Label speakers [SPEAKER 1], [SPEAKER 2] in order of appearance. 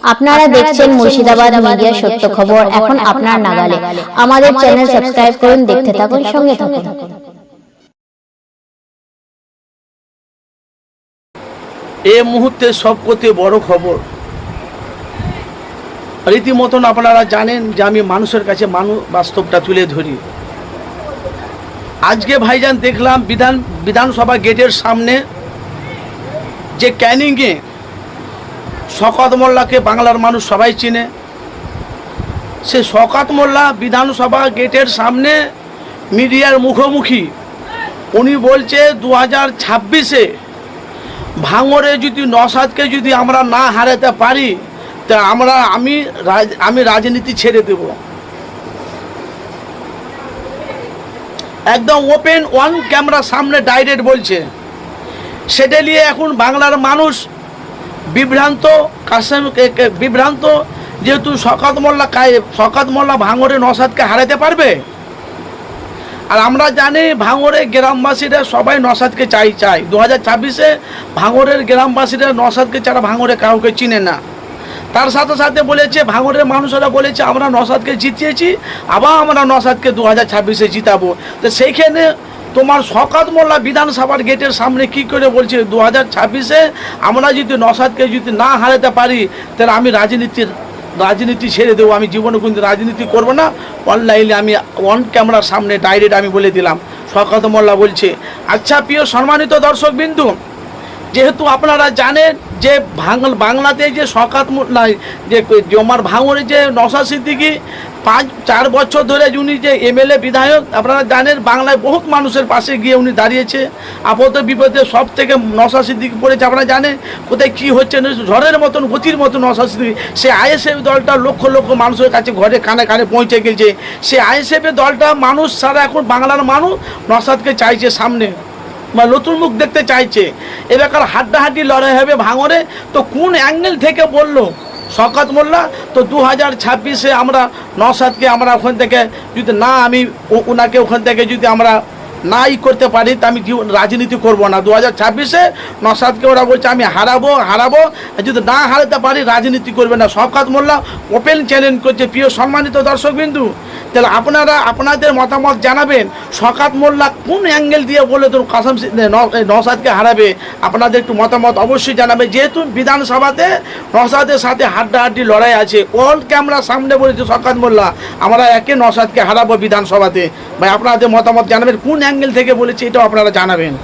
[SPEAKER 1] আপনারা দেখছেন মুর্শিদাবাদ মিডিয়া সত্য খবর। এখন আপনার নাগালে আমাদের চ্যানেল সাবস্ক্রাইব করুন দেখতে থাকুন সঙ্গে থাকুন।
[SPEAKER 2] এ মুহূর্তে সবকতে বড় খবর। রীতিমতন আপনারা জানেন যে আমি মানুষের কাছে মানুষ বাস্তবটা তুলে ধরি। আজকে ভাইজান দেখলাম বিধান বিধানসভা গেটের সামনে যে ক্যানিংয়ে শকত মোল্লাকে বাংলার মানুষ সবাই চিনে। সে শকত মোল্লা বিধানসভা গেটের সামনে মিডিয়ার মুখোমুখি। উনি বলছে দু হাজার ছাব্বিশে ভাঙরে যদি নসাদকে যদি আমরা না হারাতে পারি, তা আমরা, আমি আমি রাজনীতি ছেড়ে দেব। একদম ওপেন ওয়ান ক্যামেরা সামনে ডাইরেক্ট বলছে। সেটা নিয়ে এখন বাংলার মানুষ বিভ্রান্ত, কাসেম বিভ্রান্ত, যেহেতু শকাত মোল্লা কায়ে, শকাত মোল্লা ভাঙরে নসাদকে হারাতে পারবে? আর আমরা জানি ভাঙরের গ্রামবাসীরা সবাই নসাদকে চাই চাই দু হাজার ছাব্বিশে ভাঙরের গ্রামবাসীরা নসাদকে ছাড়া ভাঙরে কাউকে চিনে না। তার সাথে সাথে বলেছে ভাঙরের মানুষেরা বলেছে, আমরা নসাদকে জিতিয়েছি, আবার আমরা নসাদকে দু হাজার ছাব্বিশে জিতাবো। তো সেইখানে তোমার শকাত মোল্লা বিধানসভার গেটের সামনে কি করে বলছে? দু হাজার ছাব্বিশে আমরা যদি নসাদকে যদি না হারাতে পারি, তাহলে আমি রাজনীতির রাজনীতি ছেড়ে দেবো। আমি জীবনে কিন্তু রাজনীতি করব না। অনলাইনে আমি অন ক্যামেরার সামনে ডাইরেক্ট আমি বলে দিলাম। শকাত মোল্লা বলছে আচ্ছা প্রিয় সম্মানিত দর্শক বিন্দু যেহেতু আপনারা জানেন যে বাংল বাংলাতে যে শকাত মোল্লা যে জমার ভাঙরে যে নশা সিদ্দিকি পাঁচ, চার বছর ধরে উনি যে এমএলএ, বিধায়ক, আপনারা জানেন বাংলায় বহুত মানুষের পাশে গিয়ে উনি দাঁড়িয়েছে। আপদ বিপদে সব থেকে নশা সিদ্দিকি পড়েছে। আপনারা জানেন কোথায় কী হচ্ছে ঝড়ের মতন, গতির মতন নশা সিদ্দিকি। সে আইএসএফ দলটা লক্ষ লক্ষ মানুষের কাছে ঘরে কানে কানে পৌঁছে গেছে। সে আইএসএফ দলটা মানুষ সারা এখন বাংলার মানুষ নসাদকে চাইছে সামনে। বা নতুন মুখ দেখতে চাইছে। এবার হাড্ডাহাড্ডি লড়াই হবে ভাঙরে তো কোন অ্যাঙ্গেল থেকে বলল? শকাত মোল্লা, তো দু হাজার ছাব্বিশে আমরা নসাদকে আমরা ওখান থেকে যদি না, আমি ওনাকে ওখান থেকে যদি আমরা নাই করতে পারি তা আমি রাজনীতি করব না? দু হাজার ছাব্বিশে নসাদকে ওরা বলছে, আমি হারাবো হারাবো। যদি না হারাতে পারি, রাজনীতি করবে না। শকাত মোল্লা ওপেন চ্যালেঞ্জ করছে, প্রিয় সম্মানিত দর্শকবিন্দু, তাহলে আপনারা, আপনাদের মতামত জানাবেন। শকাত মোল্লা কোন অ্যাঙ্গেল দিয়ে বলে তো কাসম সি- ন- এই নওশাদকে হারাবে? আপনাদের একটু মতামত অবশ্যই জানাবে। যেহেতু বিধানসভাতে নসাদের সাথে হাড্ডাহাড্ডি লড়াই আছে অল ক্যামেরা সামনে বলেছে শকাত মোল্লা, আমরা একে নসাদকে হারাবো বিধানসভাতে। ভাই, আপনাদের মতামত জানাবেন, কোন অ্যাঙ্গেল থেকে বলেছি এটা আপনারা জানাবেন।